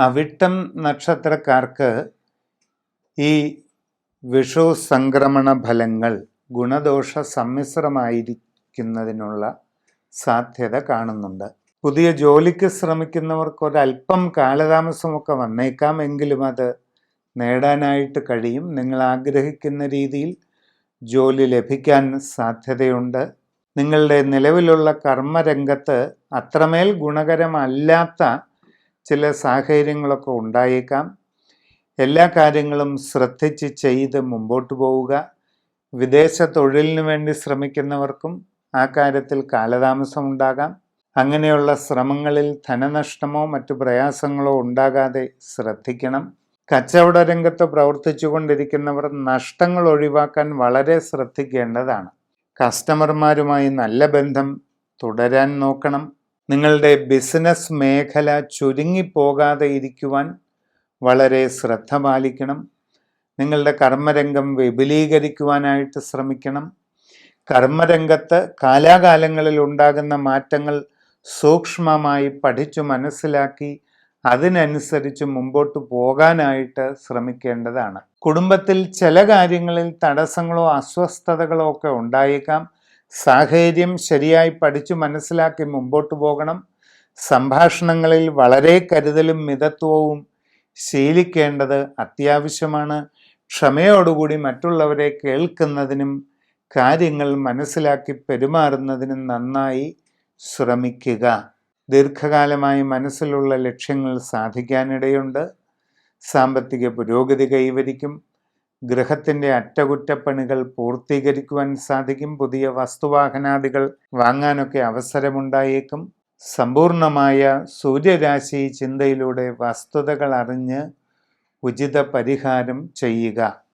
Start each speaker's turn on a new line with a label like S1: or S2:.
S1: അവിട്ടം നക്ഷത്രക്കാർക്ക് ഈ വിഷു സംക്രമണ ഫലങ്ങൾ ഗുണദോഷ സമ്മിശ്രമായിരിക്കുന്നതിനുള്ള സാധ്യത കാണുന്നുണ്ട്. പുതിയ ജോലിക്ക് ശ്രമിക്കുന്നവർക്ക് ഒരല്പം കാലതാമസമൊക്കെ വന്നേക്കാം എങ്കിലും അത് നേടാനായിട്ട് കഴിയും. നിങ്ങൾ ആഗ്രഹിക്കുന്ന രീതിയിൽ ജോലി ലഭിക്കാൻ സാധ്യതയുണ്ട്. നിങ്ങളുടെ നിലവിലുള്ള കർമ്മരംഗത്ത് അത്രമേൽ ഗുണകരമല്ലാത്ത ചില സാഹചര്യങ്ങളൊക്കെ ഉണ്ടായേക്കാം. എല്ലാ കാര്യങ്ങളും ശ്രദ്ധിച്ച് ചെയ്ത് മുമ്പോട്ട് പോവുക. വിദേശ തൊഴിലിന് വേണ്ടി ശ്രമിക്കുന്നവർക്കും ആ കാര്യത്തിൽ കാലതാമസം ഉണ്ടാകാം. അങ്ങനെയുള്ള ശ്രമങ്ങളിൽ ധനനഷ്ടമോ മറ്റു പ്രയാസങ്ങളോ ഉണ്ടാകാതെ ശ്രദ്ധിക്കണം. കച്ചവട രംഗത്ത് പ്രവർത്തിച്ചു കൊണ്ടിരിക്കുന്നവർ നഷ്ടങ്ങൾ ഒഴിവാക്കാൻ വളരെ ശ്രദ്ധിക്കേണ്ടതാണ്. കസ്റ്റമർമാരുമായി നല്ല ബന്ധം തുടരാൻ നോക്കണം. നിങ്ങളുടെ ബിസിനസ് മേഖല ചുരുങ്ങിപ്പോകാതെ ഇരിക്കുവാൻ വളരെ ശ്രദ്ധ പാലിക്കണം. നിങ്ങളുടെ കർമ്മരംഗം വിപുലീകരിക്കുവാനായിട്ട് ശ്രമിക്കണം. കർമ്മരംഗത്ത് കാലാകാലങ്ങളിൽ ഉണ്ടാകുന്ന മാറ്റങ്ങൾ സൂക്ഷ്മമായി പഠിച്ചു മനസ്സിലാക്കി അതിനനുസരിച്ച് മുമ്പോട്ട് പോകാനായിട്ട് ശ്രമിക്കേണ്ടതാണ്. കുടുംബത്തിൽ ചില കാര്യങ്ങളിൽ തടസ്സങ്ങളോ അസ്വസ്ഥതകളോ ഒക്കെ ഉണ്ടായേക്കാം. സാഹചര്യം ശരിയായി പഠിച്ചു മനസ്സിലാക്കി മുമ്പോട്ട് പോകണം. സംഭാഷണങ്ങളിൽ വളരെ കരുതലും മിതത്വവും ശീലിക്കേണ്ടത് അത്യാവശ്യമാണ്. ക്ഷമയോടുകൂടി മറ്റുള്ളവരെ കേൾക്കുന്നതിനും കാര്യങ്ങൾ മനസ്സിലാക്കി പെരുമാറുന്നതിനും നന്നായി ശ്രമിക്കുക. ദീർഘകാലമായി മനസ്സിലുള്ള ലക്ഷ്യങ്ങൾ സാധിക്കാനിടയുണ്ട്. സാമ്പത്തിക പുരോഗതി കൈവരിക്കും. ഗൃഹത്തിന്റെ അറ്റകുറ്റപ്പണികൾ പൂർത്തീകരിക്കുവാൻ സാധിക്കും. പുതിയ വസ്തുവാഹനാദികൾ വാങ്ങാനൊക്കെ അവസരമുണ്ടായേക്കും. സമ്പൂർണമായ സൂര്യരാശി ചിന്തയിലൂടെ വസ്തുതകൾ അറിഞ്ഞ് ഉചിത പരിഹാരം ചെയ്യുക.